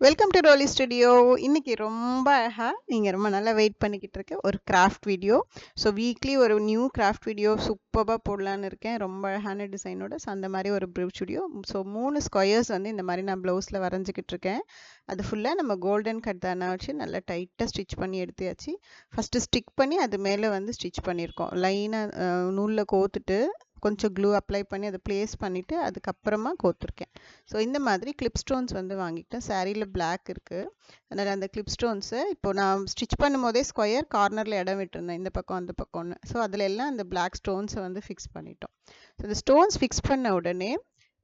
Welcome to ரோலி studio இன்றைக்கி ரொம்ப அழகாக நீங்கள் ரொம்ப நல்லா வெயிட் பண்ணிக்கிட்டு இருக்க ஒரு கிராஃப்ட் வீடியோ ஸோ வீக்லி ஒரு நியூ கிராஃப்ட் வீடியோ சூப்பராக போடலான்னு இருக்கேன். ரொம்ப அழகான டிசைனோட ஸோ அந்த மாதிரி ஒரு ப்ரூ ஸ்டுடியோ ஸோ மூணு ஸ்கொயர்ஸ் வந்து இந்த மாதிரி நான் ப்ளவுஸில் வரைஞ்சிக்கிட்டு இருக்கேன். அது ஃபுல்லாக நம்ம கோல்டன் கட் தானே வச்சு நல்லா டைட்டாக ஸ்டிச் பண்ணி எடுத்தாச்சு ஃபஸ்ட்டு ஸ்டிக் பண்ணி அது மேலே வந்து ஸ்டிச் பண்ணியிருக்கோம். லைனாக நூலில் கோத்துட்டு கொஞ்சம் க்ளூ அப்ளை பண்ணி அதை ப்ளேஸ் பண்ணிவிட்டு அதுக்கப்புறமா கோத்துருக்கேன். ஸோ இந்த மாதிரி கிளிப் ஸ்டோன்ஸ் வந்து வாங்கிட்டேன். சாரியில் பிளாக் இருக்குது அதனால் அந்த கிளிப் ஸ்டோன்ஸை இப்போ நான் ஸ்டிச் பண்ணும்போதே ஸ்கொயர் கார்னரில் இடம் விட்டுருந்தேன். இந்த பக்கம் அந்த பக்கம்னு. ஸோ அதில் எல்லாம் அந்த பிளாக் ஸ்டோன்ஸை வந்து ஃபிக்ஸ் பண்ணிட்டோம். ஸோ இந்த ஸ்டோன்ஸ் ஃபிக்ஸ் பண்ண உடனே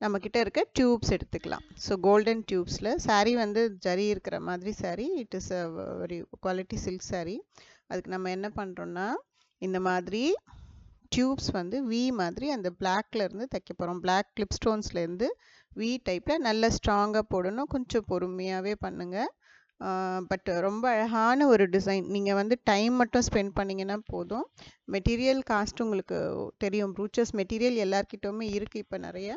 நம்மக்கிட்ட இருக்க டியூப்ஸ் எடுத்துக்கலாம். ஸோ கோல்டன் டியூப்ஸில் சாரீ வந்து ஜரி இருக்கிற மாதிரி sari it is a very quality silk sari அதுக்கு நம்ம என்ன பண்ணுறோன்னா இந்த மாதிரி டியூப்ஸ் வந்து வி மாதிரி அந்த பிளாக்ல இருந்து தைக்க போகிறோம் பிளாக் கிளிப் ஸ்டோன்ஸ்லேருந்து வி டைப்பில் நல்ல ஸ்ட்ராங்காக போடணும். கொஞ்சம் பொறுமையாகவே பண்ணுங்கள் பட் ரொம்ப அழகான ஒரு டிசைன் நீங்கள் வந்து டைம் மட்டும் ஸ்பெண்ட் பண்ணிங்கன்னா போதும். மெட்டீரியல் காஸ்ட் உங்களுக்கு தெரியும். ப்ரூச்சர்ஸ் மெட்டீரியல் எல்லார்கிட்டவுமே இருக்குது இப்போ நிறையா.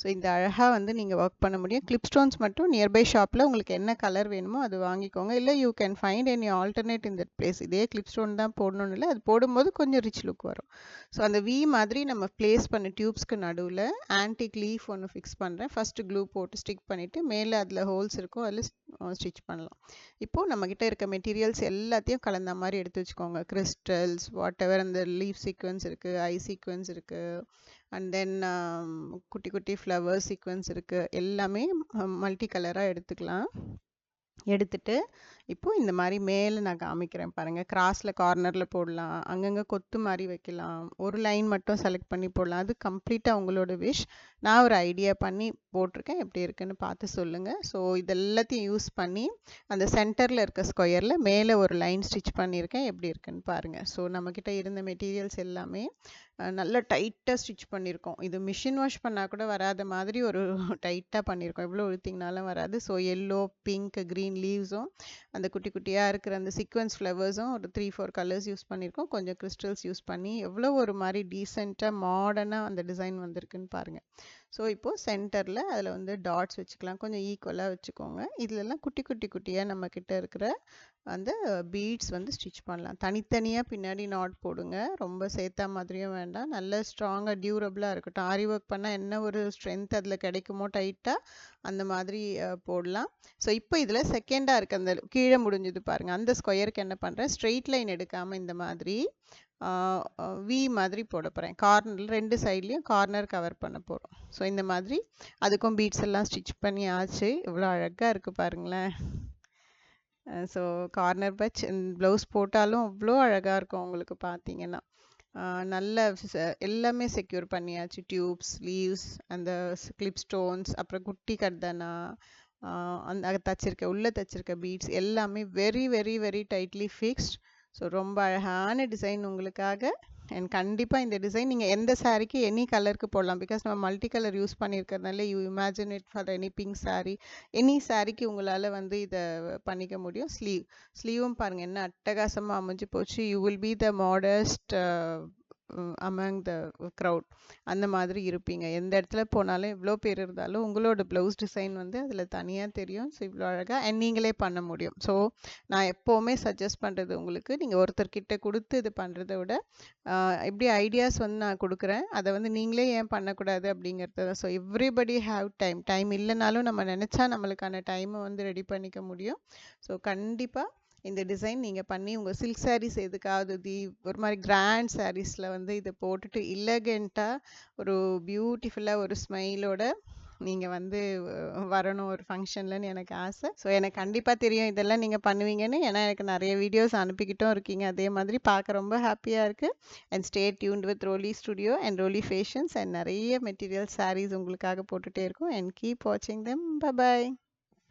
ஸோ இந்த அழகாக வந்து நீங்கள் ஒர்க் பண்ண முடியும். கிளிப் ஸ்டோன்ஸ் மட்டும் நியர்பை ஷாப்பில் உங்களுக்கு என்ன கலர் வேணுமோ அது வாங்கிக்கோங்க. இல்லை you can find any alternate in that place இதே கிளிப் ஸ்டோன் தான் போடணும்னு இல்லை அது போடும்போது கொஞ்சம் ரிச் லுக் வரும். ஸோ அந்த வி மாதிரி நம்ம ப்ளேஸ் பண்ண டியூப்ஸ்க்கு நடுவில் ஆன்டிக் லீஃப் ஒன்று ஃபிக்ஸ் பண்ணுறேன் ஃபஸ்ட்டு க்ளூ போட்டு ஸ்டிக் பண்ணிவிட்டு மேலே அதில் ஹோல்ஸ் இருக்கும் அதில் ஸ்டிச் பண்ணலாம். இப்போது நம்மக்கிட்ட இருக்க மெட்டீரியல்ஸ் எல்லாத்தையும் கலந்த மாதிரி எடுத்து வச்சுக்கோங்க. கிறிஸ்டல்ஸ் வாட் எவர் அந்த லீஃப் சீக்வன்ஸ் இருக்குது ஐ சீக்வன்ஸ் இருக்குது அண்ட் தென் um, குட்டி குட்டி ஃப்ளவர் சீக்வன்ஸ் இருக்குது எல்லாமே மல்டி கலராக எடுத்துக்கலாம். எடுத்துட்டு இப்போது இந்த மாதிரி மேலே நான் காமிக்கிறேன் பாருங்கள் கிராஸில் கார்னரில் போடலாம். அங்கங்கே கொத்து மாதிரி வைக்கலாம். ஒரு லைன் மட்டும் செலக்ட் பண்ணி போடலாம். அது கம்ப்ளீட்டாக உங்களோட விஷ் நான் ஒரு ஐடியா பண்ணி போட்டிருக்கேன். எப்படி இருக்குன்னு பார்த்து சொல்லுங்கள் ஸோ இதெல்லாத்தையும் யூஸ் பண்ணி அந்த சென்டரில் இருக்க ஸ்கொயரில் மேலே ஒரு லைன் ஸ்டிச் பண்ணியிருக்கேன். எப்படி இருக்குன்னு பாருங்கள் ஸோ நம்மக்கிட்ட இருந்த மெட்டீரியல்ஸ் எல்லாமே நல்லா டைட்டாக ஸ்டிச் பண்ணியிருக்கோம். இது மிஷின் வாஷ் பண்ணால் கூட வராத மாதிரி ஒரு டைட்டாக பண்ணியிருக்கோம். எவ்வளோ இழுத்திங்கனாலும் வராது. ஸோ எல்லோ பிங்க் க்ரீன் லீவ்ஸும் அந்த குட்டி குட்டியாக இருக்கிற அந்த சீக்வன்ஸ் ஃப்ளவர்ஸும் ஒரு த்ரீ ஃபோர் கலர்ஸ் யூஸ் பண்ணியிருக்கோம். கொஞ்சம் கிறிஸ்டல்ஸ் யூஸ் பண்ணி எவ்வளோ ஒரு மாதிரி டீசெண்டாக மாடர்னாக அந்த டிசைன் வந்திருக்குன்னு பாருங்கள் ஸோ இப்போது சென்டரில் அதில் வந்து டாட்ஸ் வச்சுக்கலாம். கொஞ்சம் ஈக்குவலாக வச்சுக்கோங்க. இதிலெல்லாம் குட்டி குட்டி குட்டியாக நம்மக்கிட்ட இருக்கிற அந்த பீட்ஸ் வந்து ஸ்டிச் பண்ணலாம். தனித்தனியாக பின்னாடி நாட் போடுங்க. ரொம்ப சேர்த்தா மாதிரியும் வேண்டாம். நல்ல ஸ்ட்ராங்காக டியூரபிளாக இருக்கட்டும். ஆரி ஒர்க் பண்ணால் என்ன ஒரு ஸ்ட்ரென்த் அதில் கிடைக்குமோ டைட்டாக அந்த மாதிரி போடலாம். ஸோ இப்போ இதில் செகண்டாக இருக்குது அந்த கீழே முடிஞ்சது பாருங்கள் அந்த ஸ்கொயருக்கு என்ன பண்ணுறேன் ஸ்ட்ரெயிட் லைன் எடுக்காமல் இந்த மாதிரி வி மாதிரி போட போகிறேன் கார்னர் ரெண்டு சைட்லேயும் கார்னர் கவர் பண்ண போகிறோம் ஸோ இந்த மாதிரி அதுக்கும் பீட்ஸ் எல்லாம் ஸ்டிச் பண்ணி ஆச்சு இவ்வளோ அழகாக இருக்குது பாருங்களேன். ஸோ கார்னர் பச் ப்ளவுஸ் போட்டாலும் அவ்வளோ அழகாக இருக்கும் உங்களுக்கு பார்த்தீங்கன்னா. நல்ல எல்லாமே செக்யூர் பண்ணியாச்சு. டியூப்ஸ் லீவ்ஸ் அந்த கிளிப் ஸ்டோன்ஸ் அப்புறம் குட்டி கர்தனா அந்த தச்சிருக்க உள்ளே தச்சிருக்க பீட்ஸ் எல்லாமே very very very tightly fixed so ரொம்ப அழகான டிசைன் உங்களுக்காக. அண்ட் கண்டிப்பாக இந்த டிசைன் நீங்கள் எந்த சாரீக்கு எனி கலருக்கு போடலாம். பிகாஸ் நம்ம multi colour use பண்ணியிருக்கிறதுனால you imagine it for any pink sari any சாரீக்கு உங்களால் வந்து இதை பண்ணிக்க முடியும். ஸ்லீவ் ஸ்லீவும் பாருங்கள் என்ன அட்டகாசமாக அமைஞ்சு போச்சு. You will be the modest among the crowd அந்த மாதிரி இருப்பீங்க. எந்த இடத்துல போனாலும் எவ்வளோ பேர் இருந்தாலும் உங்களோட ப்ளவுஸ் டிசைன் வந்து அதில் தனியாக தெரியும். ஸோ இவ்வளோ அழகாக அண்ட் நீங்களே பண்ண முடியும். ஸோ நான் எப்போவுமே சஜஸ்ட் பண்ணுறது உங்களுக்கு நீங்கள் ஒருத்தர்கிட்ட கொடுத்து இது பண்ணுறத விட இப்படி ஐடியாஸ் வந்து நான் கொடுக்குறேன். அதை வந்து நீங்களே ஏன் பண்ணக்கூடாது அப்படிங்கிறது தான். So everybody have time time இல்லைனாலும் நம்ம நினச்சா நம்மளுக்கான டைமை வந்து ரெடி பண்ணிக்க முடியும். ஸோ கண்டிப்பாக இந்த டிசைன் நீங்கள் பண்ணி உங்கள் சில்க் சாரீஸ் எதுக்காவது தி ஒரு மாதிரி கிராண்ட் சாரீஸில் வந்து இதை போட்டுட்டு இல்லகெண்ட்டாக ஒரு பியூட்டிஃபுல்லாக ஒரு ஸ்மைலோட நீங்கள் வந்து வரணும் ஒரு ஃபங்க்ஷன்லன்னு எனக்கு ஆசை. ஸோ எனக்கு கண்டிப்பாக தெரியும் இதெல்லாம் நீங்கள் பண்ணுவீங்கன்னு. ஏன்னா எனக்கு நிறைய வீடியோஸ் அனுப்பிக்கிட்டும் இருக்கீங்க. அதே மாதிரி பார்க்க ரொம்ப ஹாப்பியாக இருக்குது and stay tuned with Roli studio and Roli fashions and நிறைய மெட்டீரியல் சாரீஸ் உங்களுக்காக போட்டுகிட்டே இருக்கும். அண்ட் கீப் வாட்சிங் தெம் பாய்